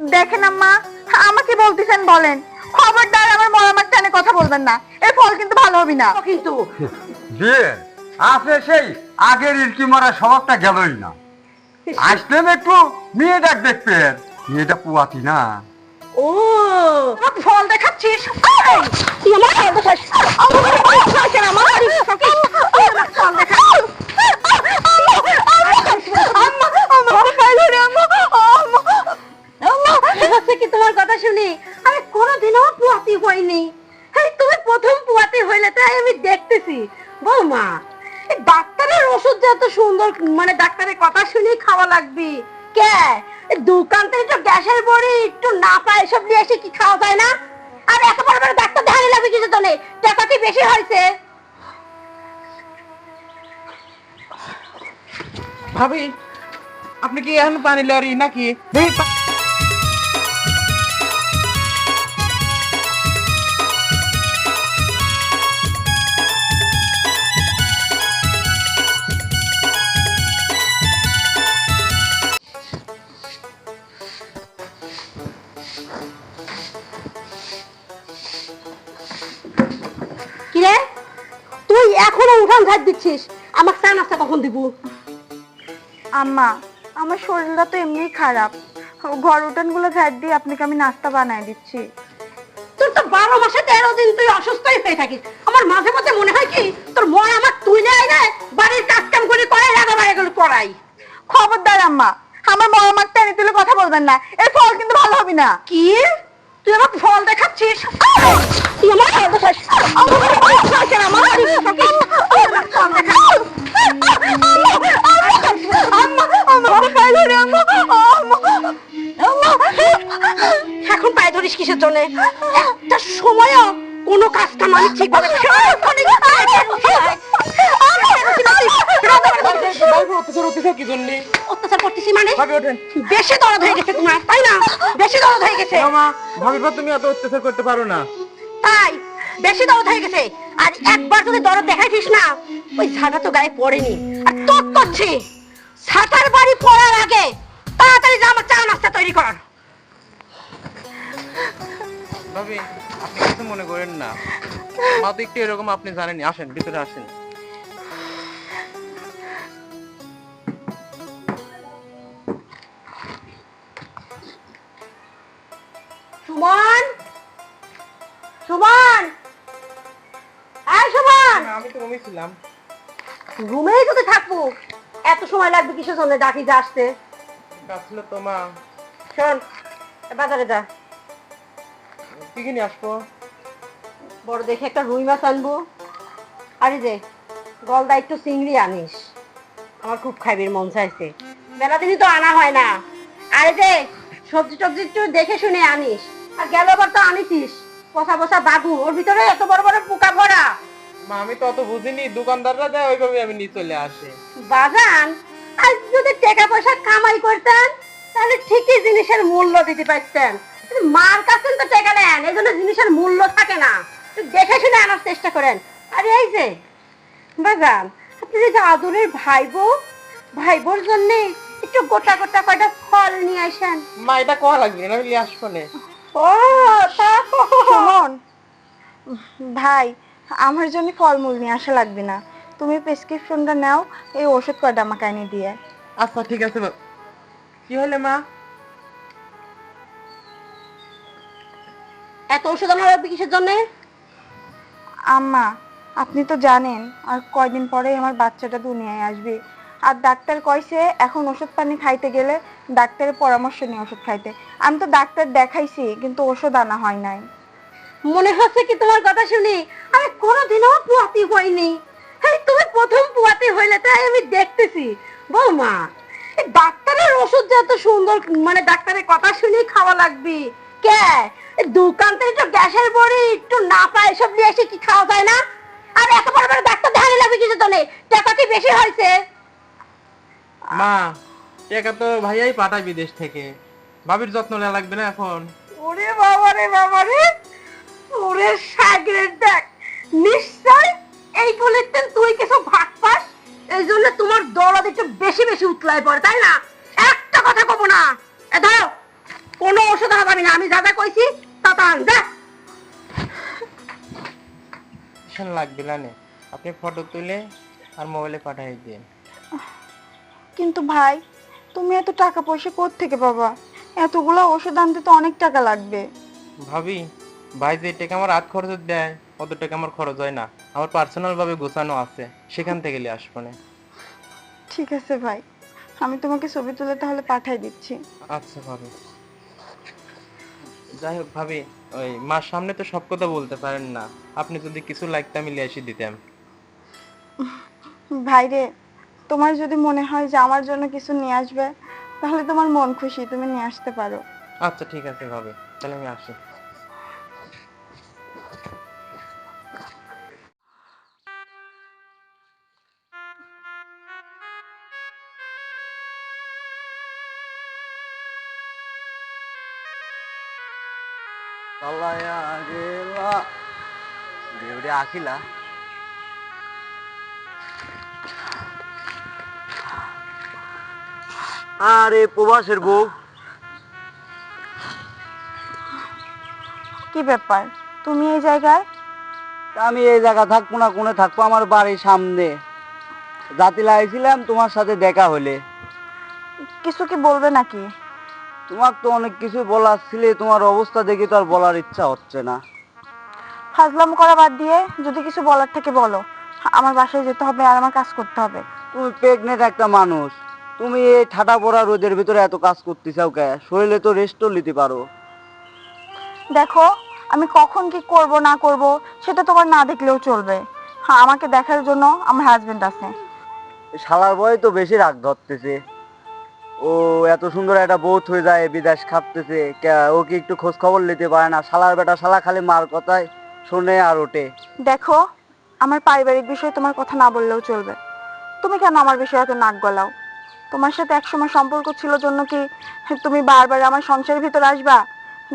দেখেন আম্মা আমাকে বলতেছেন বলেন খবরদার আমার মরামার টানে কথা বলবেন না এর ফল কিন্তু ভালো হবে না কিন্তু বিয়ে আছে সেই আগের ইলকি মারা স্বভাবটা গেলই না আসলেন একটু মেয়ে ডাক দেখবেন মেয়েটা পুয়াতি না ও ফল দেখাচ্ছিস ফল দেখাস না, হচ্ছে কি তোমার কথা শুনি? আমি কোনোদিনও পুয়াতি হইনি এই তুমি প্রথম পুয়াতি হইলে তাই আমি দেখতেছি। বৌমা ডাক্তারের ওষুধ যে এত সুন্দর মানে ডাক্তারের কথা শুনেই খাওয়া লাগবে। কে? দোকান থেকে একটু গ্যাসের বড়ি একটু নাপা এসব নিয়ে এসে কি খাওয়া যায় না? আর এত বড় বড় ডাক্তার দেখানি লাগবে কিছু তো নেই। টাকা কি বেশি হয়েছে। ভাবি আপনি কি এখন পানি লরি নাকি? দিচ্ছিস আমাকে চা নাস্তা কখন দিব? আম্মা আমার শরীরটা তো এমনিই খারাপ। ঘর উঠানগুলো ঝাড় দিয়ে আপনাকে আমি নাস্তা বানায় দিচ্ছি। তোর তো বারো মাসে তেরো দিন তুই অসুস্থই হয়ে থাকিস। আমার মাঝে মাঝে মনে হয় কি তোর মন আমার তুই নেয় না বাড়ির কাজ কাম করে করাই রাগাবার এগুলো করাই খবরদার আম্মা আমার মরামার টানে তুলে কথা বলবেন না। এর ফল কিন্তু ভালো হবে না। কি? তুই আমার ফল দেখাচ্ছিস তুই আমার ফল এখন পায়ে ধরিস কিসের জন্য একটা সময়ও কোনো কাজ কাম ঠিকভাবে অত্যাচার করতেছি মানে? বেশি দরদ হয়ে গেছে তোমার তাই না? বেশি দরদ হয়ে গেছে। মা তুমি এত অত্যাচার করতে পারো না। তাই বেশি দরদ হয়ে গেছে। আর একবার যদি দরদ দেখাইছিস না ওই তো গায়ে পড়েনি। আর তোর করছে ছাতার বাড়ি পড়ার আগে তাড়াতাড়ি আমার চা নাস্তা তৈরি কর। ভাবি আপনি কিছু মনে করেন না। মা তো একটু এরকম আপনি জানেনই। আসেন ভিতরে আসেন। সুমন? সুমন? এই সুমন! আমি তো রুমে ছিলাম। রুমেই থাকব এত সময় লাগবে কিসের জন্য ডাকি যা আসতে তো মা। শোন বাজারে যা। কি কিনে আসব? বড় দেখে একটা রুই মাছ আনব। আরে যে গলদা একটু চিংড়ি আনিস। আমার খুব খাইবির মন চাইছে। দিনই তো আনা হয় না। আরে যে সবজি টবজি একটু দেখে শুনে আনিস। আর তো আনিছিস। পচা পচা বাগু ওর ভিতরে এত বড় বড় পোকা ভরা। মা আমি তো অত বুঝিনি। দোকানদাররা দেয় ওইভাবে আমি নিয়ে চলে আসি। বাজান আজ যদি টাকা পয়সা কামাই করতেন তাহলে ঠিকই জিনিসের মূল্য দিতে পারতেন। মার কাছে তো টাকা নেন এই জন্য জিনিসের মূল্য থাকে না। দেখে শুনে আনার চেষ্টা করেন। আর এই যে বাজান আপনি যে আদরের ভাই বউ ভাই বোর জন্য একটু গোটা গোটা কয়টা ফল নিয়ে আসেন। মা এটা কোয়া লাগবে না নিয়ে আসব না। ও তা সুমন ভাই আমার জন্য ফলমূল নিয়ে আসা লাগবে না। তুমি প্রেসক্রিপশনটা নাও এই ওষুধ কয়টা আমাকে এনে দিয়ে। আচ্ছা ঠিক আছে কি হলে মা? এত ওষুধ আনা লাগবে কিসের জন্য? আম্মা আপনি তো জানেন আর কয়দিন পরে আমার বাচ্চাটা দুনিয়ায় আসবে। আর ডাক্তার কইছে এখন ওষুধ পানি খাইতে গেলে ডাক্তারের পরামর্শ নিয়ে ওষুধ খাইতে। আমি তো ডাক্তার দেখাইছি কিন্তু ওষুধ আনা হয় নাই। মনে হচ্ছে কি তোমার কথা শুনি? আমি কোনোদিনও পুয়াতি হইনি এই তুমি প্রথম পুয়াতি হইলে তাই আমি দেখতেছি। বৌমা ডাক্তারের ওষুধ যে এত সুন্দর মানে ডাক্তারের কথা শুনেই খাওয়া লাগবে। কে? এই দোকান থেকে একটু গ্যাসের বড়ি একটু নাপা এসব নিয়ে এসে কি খাওয়া যায় না? আর এত বড় বড় ডাক্তার দেখানি লাগবে কিছু তো নেই টাকা কি বেশি হয়েছে? মা টাকা তো ভাইয়াই পাঠায় বিদেশ থেকে। ভাবির যত্ন নেওয়া লাগবে না এখন। ওরে বাবা রে বাবা রে। ওরে সাগরের দেখ নিশ্চয় এই বলেছেন তুই কিছু ভাগ পাস। এই জন্য তোমার দরদ একটু বেশি বেশি উতলায় পড়ে তাই না? একটা কথা কব না। এ ধরো কোনো যাবি না আমি যা যা কইছি তা তা আন যা লাগবে না নে। আপনি ফটো তুলে আর মোবাইলে পাঠিয়ে দিন। কিন্তু ভাই তুমি এত টাকা পয়সা কোথ থেকে পাবা? এতগুলো ওষুধ আনতে তো অনেক টাকা লাগবে। ভাবি ভাই যে টাকা আমার হাত খরচ দেয় অত টাকা আমার খরচ হয় না। আমার পার্সোনাল ভাবে গোছানো আছে সেখান থেকে নিয়ে আসব না। ঠিক আছে ভাই আমি তোমাকে ছবি তুলে তাহলে পাঠাই দিচ্ছি। আচ্ছা ভাবি। যাই হোক ভাবি ওই মার সামনে তো সব কথা বলতে পারেন না। আপনি যদি কিছু লাগতে আমি এসে দিতাম। ভাইরে তোমার যদি মনে হয় যে আমার জন্য কিছু নিয়ে আসবে তাহলে তোমার মন খুশি তুমি নিয়ে আসতে পারো। আচ্ছা ঠিক আছে ভাবি। তাহলে আমি আসি। চালায়া গেলা। আরে প্রবাসের বউ। কি ব্যাপার? তুমি এই জায়গায়? আমি এই জায়গা থাকব না কোনে থাকব? আমার বাড়ির সামনে। জাতি লাগাইছিলাম তোমার সাথে দেখা হলে। কিছু কি বলবে নাকি? তোমার তো অনেক কিছু বলার ছিলে তোমার অবস্থা দেখে তো আর বলার ইচ্ছা হচ্ছে না। ফাজলাম করা বাদ দিয়ে যদি কিছু বলার থেকে বলো আমার বাসায় যেতে হবে আর আমার কাজ করতে হবে। তুমি প্রেগনেন্ট একটা মানুষ তুমি এই ঠাটা পড়া রোদের ভিতরে এত কাজ করতে চাও কে? শরীরে তো রেস্টও নিতে পারো। দেখো আমি কখন কি করব না করব সেটা তোমার না দেখলেও চলবে। হ্যাঁ আমাকে দেখার জন্য আমার হাজবেন্ড আছে। শালার বয় তো বেশি রাগ ধরতেছে। ও, এত সুন্দর একটা বউত হয়ে যায়, বিদেশ খাপতেছে ও কি একটু খোঁজ খবর নিতে পারে না? শালার বেটা, শালা খালি মার কথায় শোনে আর ওঠে। দেখো, আমার পারিবারিক বিষয়ে তোমার কথা না বললেও চলবে। তুমি কেন আমার বিষয়ে এত নাক গলাও? তোমার সাথে একসময় সম্পর্ক ছিল জন্য কি তুমি বারবার আমার সংসারের ভিতর আসবা?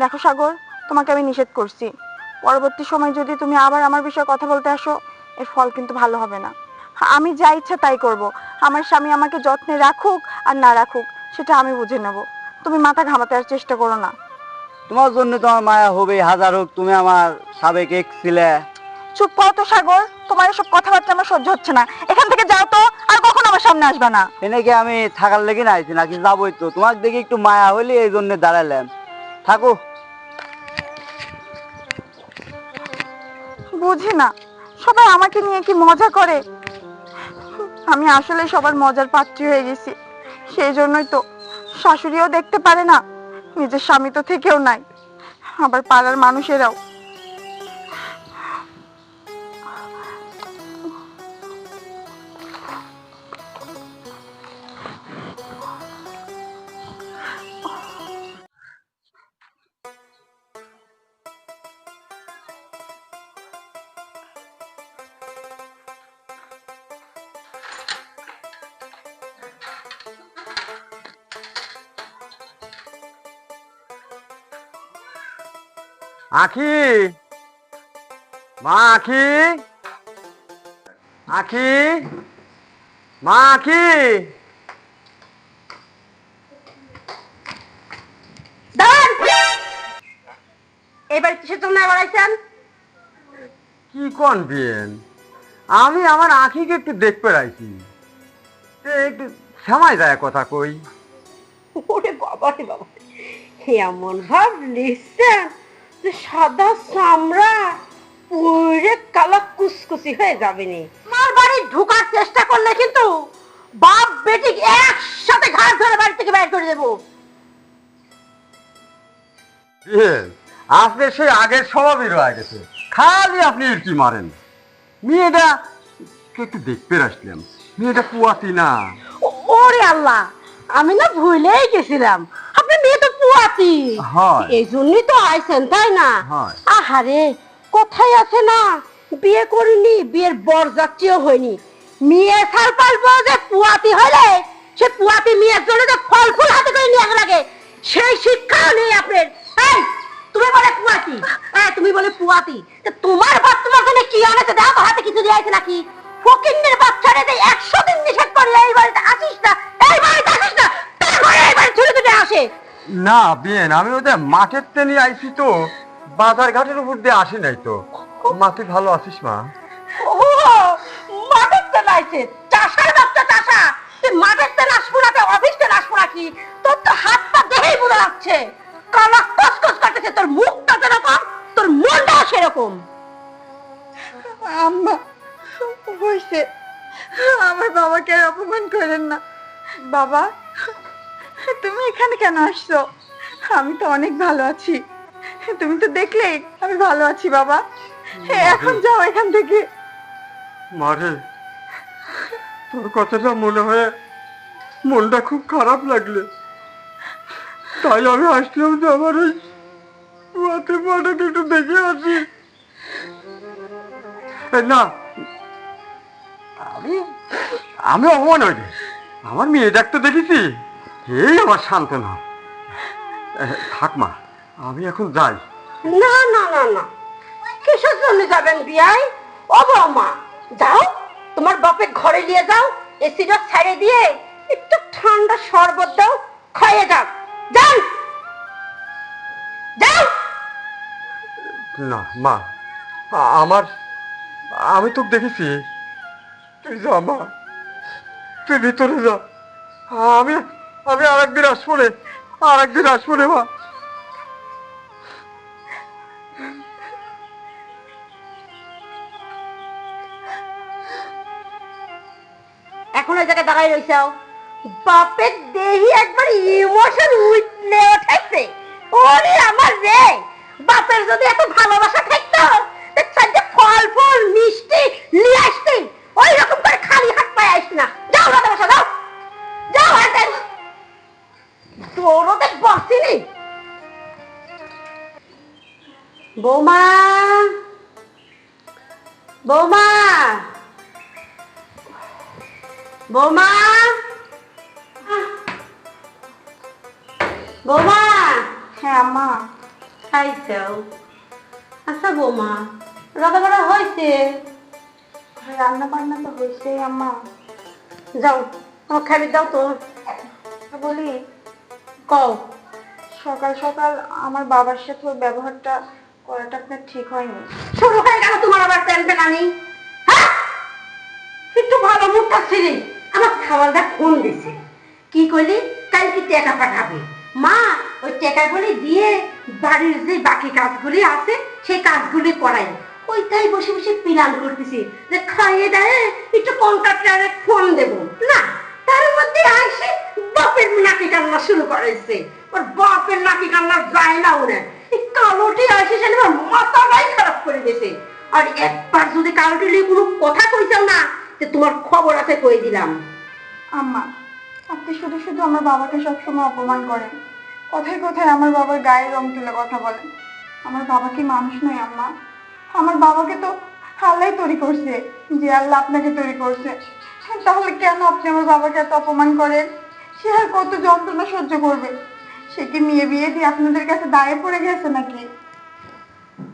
দেখো সাগর, তোমাকে আমি নিষেধ করছি। পরবর্তী সময় যদি তুমি আবার আমার বিষয়ে কথা বলতে আসো, এর ফল কিন্তু ভালো হবে না। আমি যা ইচ্ছা তাই করব। আমার স্বামী আমাকে যত্নে রাখুক আর না রাখুক সেটা আমি বুঝে নেব। তুমি মাথা ঘামাতে আর চেষ্টা করো না। তোমার জন্য তোমার মায়া হবে হাজার হোক তুমি আমার সাবেক এক ছিলে। চুপ করো তো সাগর। তোমার এসব কথাবার্তা আমার সহ্য হচ্ছে না। এখান থেকে যাও তো আর কখনো আমার সামনে আসবে না। এনে কি আমি থাকার লেগে না আইছি নাকি যাবোই তো? তোমার দেখে একটু মায়া হইলে এই জন্য দাঁড়ালাম থাকো। বুঝি না। সবাই আমাকে নিয়ে কি মজা করে? আমি আসলে সবার মজার পাত্রী হয়ে গেছি। সেই জন্যই তো শাশুড়িও দেখতে পারে না, নিজের স্বামী তো থেকেও নাই। আবার পাড়ার মানুষেরাও আখি? মা আখি? আখি? মা আখি? এবার কিসের জন্য আবার আইছেন? কি কোন বিয়েন? আমি আমার আখিকে একটু দেখতে রাইছি একটু সময় যায় কথা কই। ওরে বাবা রে বাবা এমন ভাব লিখছেন সাদা চামড়া পুরে কালা কুসকুসি হয়ে যাবে নি আমার বাড়ি ঢোকার চেষ্টা করলে কিন্তু বাপ বেটি একসাথে ঘাট ধরে বাড়ি থেকে বাইর করে দেবো। আপনি সেই আগের স্বভাবই রয়ে গেছে। খালি আপনি কি মারেন। মেয়েটা একটু দেখতে আসলাম। মেয়েটা পুয়াতি না। ওরে আল্লাহ আমি না ভুলেই গেছিলাম। হয়। এই জন্যই তো আইছেন তাই না? আহারে কোথায় আছে না? বিয়ে করিনি বিয়ের বর যাত্রীও হয়নি। মেয়ে সাল পালবো যে পুয়াতি হলে সে পুয়াতি মেয়ের জন্য যে ফল ফুল হাতে করে নিয়ে লাগে সেই শিক্ষাও নেই আপনার। এই তুমি বলে পুয়াতি। হ্যাঁ তুমি বলে পুয়াতি। তোমার বাপ তোমার জন্য কি আনেছে? দেখো হাতে কিছু দিয়েছে নাকি। ফকিন্নের বাচ্চারে যে একশো দিন নিষেধ করলে এই বাড়িতে আসিস না এই বাড়িতে আসিস না তারপরে এই বাড়ি ছুটে ছুটে আসে। না বিয়েন আমি ওদের মাঠের টেনে আইছি তো বাজার ঘাটের উপর দিয়ে আসি নাই তো। মা তুই ভালো আছিস মা? ও মাঠের তেল আইছে। চাষার বাচ্চা চাষা। তুই মাঠের তেল আসব না অফিস তেল আসব নাকি? তোর তো হাত পা দেখেই বোঝা যাচ্ছে। কালা কসকস কাটতেছে তোর মুখটা যেরকম তোর মনটাও সেরকম। আম্মা হয়েছে আমার বাবাকে আর অপমান করেন না। বাবা তুমি এখানে কেন আসছো? আমি তো অনেক ভালো আছি। তুমি তো দেখলে আমি ভালো আছি বাবা। এখন যাও এখান থেকে। মারে তোর কথাটা মনে হয় মনটা খুব খারাপ লাগলে। তাই আমি আসলাম যে আমার ওই মাঠে মাঠাকে একটু দেখে আসি। না আমি আমি অপমান হইনি আমার মেয়ে ডাক্তার দেখেছি এই আমার সান্ত্বনা থাক মা আমি এখন যাই। না না না না। কিসের জন্য যাবেন বিয়াই? ও বৌমা যাও তোমার বাপের ঘরে নিয়ে যাও এসিটা ছেড়ে দিয়ে একটু ঠান্ডা শরবত দাও খাইয়ে যাও। যান! যাও না মা আমার আমি তো দেখেছি। তুই যা মা তুই ভিতরে যা। আমি আমি আর একদিন আসব রে আর একদিন আসব রে মা। এখন ওই জায়গায় দাঁড়াই রয়েছে বাপের দেহি একবার ইমোশন উঠলে রাধা বাড়া হয়েছে? রান্না বান্না তো হয়েছে, আম্মা। যাও, আমার খাবি দাও তো। বলি, কও, সকাল সকাল আমার বাবার সাথে ওর ব্যবহারটা করাটা আপনার ঠিক হয়নি। শুরু হয়ে গেল তোমার আবার টেনশন আনি হ্যাঁ? একটু ভালো মুখটা ছিলি আমার খাওয়ালটা ফোন দিছে কি করলি কালকে টাকা পাঠাবে। মা, ওই টাকাগুলি দিয়ে বাড়ির যে বাকি কাজগুলি আছে, সেই কাজগুলি করাই। ওইটাই বসে বসে প্ল্যান করতেছি। যে খাইয়ে দেয়, একটু কন্ট্রাক্টরে ফোন দেব। না, তার মধ্যে আসে বাপের নাকি কান্না শুরু করেছে। ওর বাপের নাকি কান্না যায় না ওরে কালোটি আসে সে মাথাটাই খারাপ করে দিয়েছে। আর একবার যদি কালোটি নিয়ে কোনো কথা কইতাম না, যে তোমার খবর আছে কই দিলাম। আম্মা, আপনি শুধু শুধু আমার বাবাকে সবসময় অপমান করেন। কথায় কথায় আমার বাবার গায়ে রং তুলে কথা বলেন। আমার বাবা কি মানুষ নয়, আম্মা? আমার বাবাকে তো আল্লাহ তৈরি করছে যে আল্লাহ আপনাকে তৈরি করছে। তাহলে কেন আপনি আমার বাবাকে এত অপমান করেন? সে আর কত যন্ত্রণা সহ্য করবে? সে কি মেয়ে বিয়ে দিয়ে আপনাদের কাছে দায়ে পড়ে গেছে নাকি?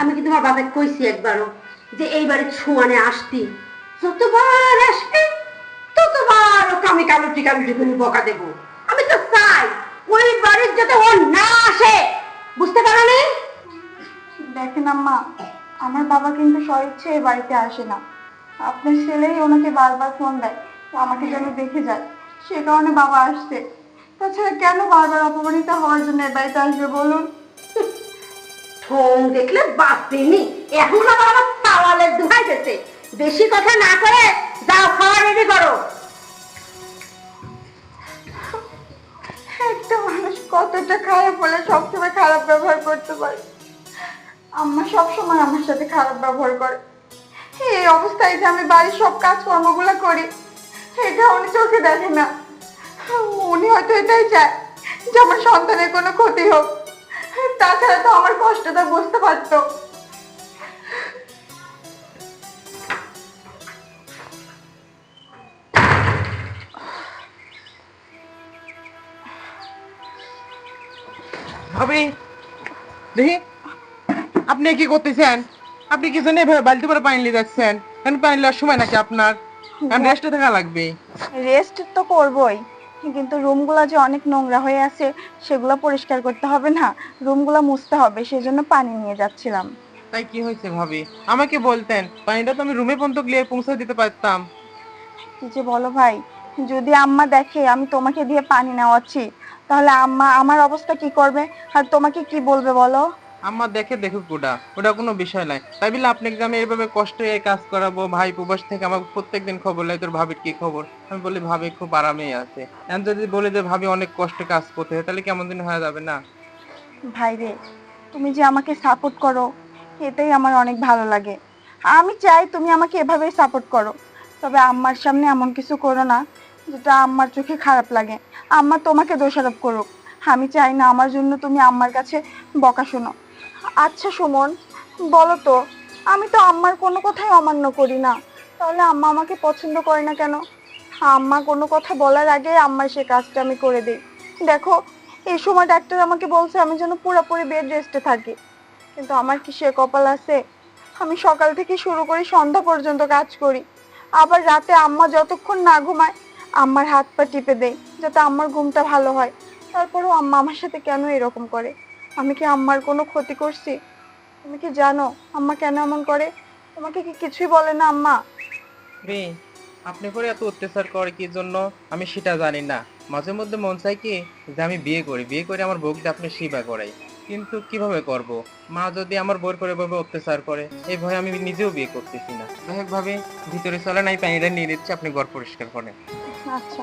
আমি কি তোমার বাবাকে কইছি একবারও যে এইবারে ছুয়ানে আসতি? যতবার আসবে ততবার ওকে আমি কালুটি কালুটি করে বকা দেবো। আমি তো চাই ওই বাড়ির যাতে ও না আসে। বুঝতে পারো দেখেন আম্মা আমার বাবা কিন্তু স্বইচ্ছে এই বাড়িতে আসে না। আপনার ছেলেই ওনাকে বারবার ফোন দেয় তো আমাকে যেন দেখে যায়। সে কারণে বাবা আসছে। তাছাড়া কেন বারবার অপমানিত হওয়ার জন্য এই বাড়িতে আসবে বলুন? ঠোং দেখলে বাঁচতেনি এখন আবার আমার তাওয়ালের দুহাই গেছে। বেশি কথা না করে যাও খাওয়া রেডি করো। একটা মানুষ কতটা খারাপ হলে সবসময় খারাপ ব্যবহার করতে পারে। আম্মা সবসময় আমার সাথে খারাপ ব্যবহার করে। এই অবস্থায় যে আমি বাড়ির সব কাজকর্মগুলো করি, এটা উনি চোখে দেখে না। উনি হয়তো এটাই চায় যে আমার সন্তানের কোনো ক্ষতি হোক। তাছাড়া তো আমার কষ্টটা বুঝতে পারতো। ভাবি, দেখি। আপনি কি করতেছেন? আপনি কিছু নেই বালতি করে পানি নিয়ে যাচ্ছেন। এখন পানি নেওয়ার সময় নাকি আপনার? রেস্টে থাকা লাগবে। রেস্ট তো করবই কিন্তু রুমগুলো যে অনেক নোংরা হয়ে আছে সেগুলো পরিষ্কার করতে হবে না। রুমগুলো মুছতে হবে সেজন্য পানি নিয়ে যাচ্ছিলাম। তাই কি হয়েছে ভাবি? আমাকে বলতেন পানিটা তো আমি রুমে পর্যন্ত গিয়ে পৌঁছে দিতে পারতাম। কি যে বলো ভাই যদি আম্মা দেখে আমি তোমাকে দিয়ে পানি নেওয়াচ্ছি তাহলে আম্মা আমার অবস্থা কি করবে? আর তোমাকে কি বলবে বলো? আম্মা দেখে দেখুক ওটা ওটা কোনো বিষয় নাই। তাই বলে আপনাকে যে আমি এইভাবে কষ্ট এই কাজ করাবো, ভাই প্রবাস থেকে আমাকে প্রত্যেকদিন খবর লাই তোর ভাবির কি খবর? আমি বলি, ভাবি খুব আরামেই আছে। এখন যদি বলে যে ভাবি অনেক কষ্টে কাজ করতে হয় তাহলে কেমন দিন হয়ে যাবে না? ভাই রে, তুমি যে আমাকে সাপোর্ট করো, এটাই আমার অনেক ভালো লাগে। আমি চাই তুমি আমাকে এভাবেই সাপোর্ট করো। তবে আম্মার সামনে এমন কিছু করো না, যেটা আম্মার চোখে খারাপ লাগে। আম্মা তোমাকে দোষারোপ করুক। আমি চাই না আমার জন্য তুমি আম্মার কাছে বকা শোনো আচ্ছা সুমন, বলো তো, আমি তো আম্মার কোনো কথাই অমান্য করি না। তাহলে আম্মা আমাকে পছন্দ করে না কেন? আম্মা কোনো কথা বলার আগে আম্মার সে কাজটা আমি করে দিই। দেখো, এই সময় ডাক্তার আমাকে বলছে আমি যেন পুরোপুরি বেড রেস্টে থাকি। কিন্তু আমার কি সে কপাল আছে? আমি সকাল থেকে শুরু করি সন্ধ্যা পর্যন্ত কাজ করি। আবার রাতে আম্মা যতক্ষণ না ঘুমায়, আম্মার হাত পা টিপে দেয় যাতে আম্মার ঘুমটা ভালো হয়। তারপরেও আম্মা আমার সাথে কেন এরকম করে? আমি কি আম্মার কোনো ক্ষতি করছি? তুমি কি জানো আম্মা কেন এমন করে? তোমাকে কি কিছুই বলে না আম্মা? রে আপনি করে এত অত্যাচার করে কি জন্য? আমি সেটা জানি না। মাঝে মধ্যে মন চাই কি যে আমি বিয়ে করি বিয়ে করে আমার বউকে আপনি সেবা করাই। কিন্তু কীভাবে করব? মা যদি আমার বউর করে ভাবে অত্যাচার করে এই ভয়ে আমি নিজেও বিয়ে করতেছি না। যাই হোক ভাবে ভিতরে চলে নাই পানিটা নিয়ে নিচ্ছে আপনি ঘর পরিষ্কার করেন। আচ্ছা।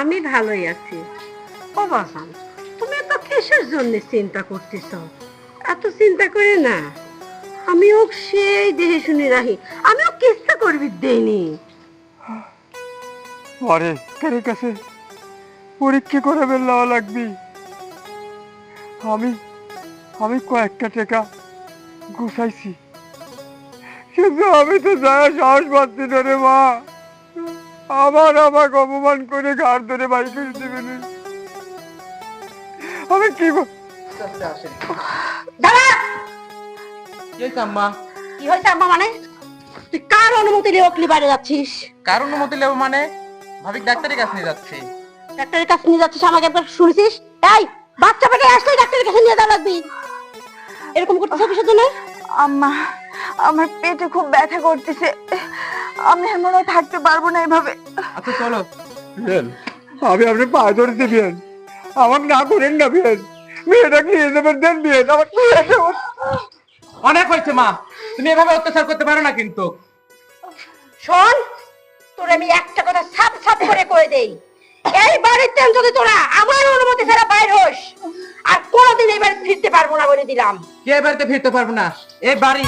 আমি ভালোই আছি। ও বাজান তুমি তো কিসের জন্য চিন্তা করতেছ? এত চিন্তা করে না। আমিও সেই দেহে শুনে রাখি। আমিও কিস্তা করবি দেনি আরে কারোর কাছে পরীক্ষা করে বেরলাওয়া লাগবি। আমি আমি কয়েকটা টাকা গুছাইছি। কিন্তু আমি তো যায় সাহস পাচ্ছি না রে মা। আবার আমাকে অপমান করে ঘাড় ধরে বাড়ি দেবেন আমি কি হয়েছে আম্মা? মানে? তুই কার অনুমতি নিয়ে অকলি বাইরে যাচ্ছিস? কার অনুমতি লেবো মানে? ভাবি ডাক্তারের কাছে নিয়ে যাচ্ছি। ডাক্তারের কাছে নিয়ে যাচ্ছিস আমাকে একবার শুনেছিস? এই বাচ্চা পেটে আসলে ডাক্তারের কাছে নিয়ে যাওয়া লাগবি। এরকম করতেছ কিসের জন্য? আম্মা আমার পেটে খুব ব্যথা করতেছে। আমি আর মনে থাকতে পারব না এভাবে। আচ্ছা চলো। বিয়েন আমি আপনি পায়ে ধরে দিবেন আমাকে না করেন না বিয়েন। মেয়েটাকে নিয়ে যাবেন দেন বিয়েন? আমার মেয়েটা অনেক হয়েছে মা। তুমি এভাবে অত্যাচার করতে পারো না কিন্তু। শোন তোর আমি একটা কথা সাপ সাপ করে কয়ে দেই। এই বাড়ির বাড়িতে যদি তোরা আমার অনুমতি ছাড়া বাইর হোস আর কোনোদিন এই বাড়িতে ফিরতে পারব না বলে দিলাম। কে বাড়িতে ফিরতে পারব না? এই বাড়ি।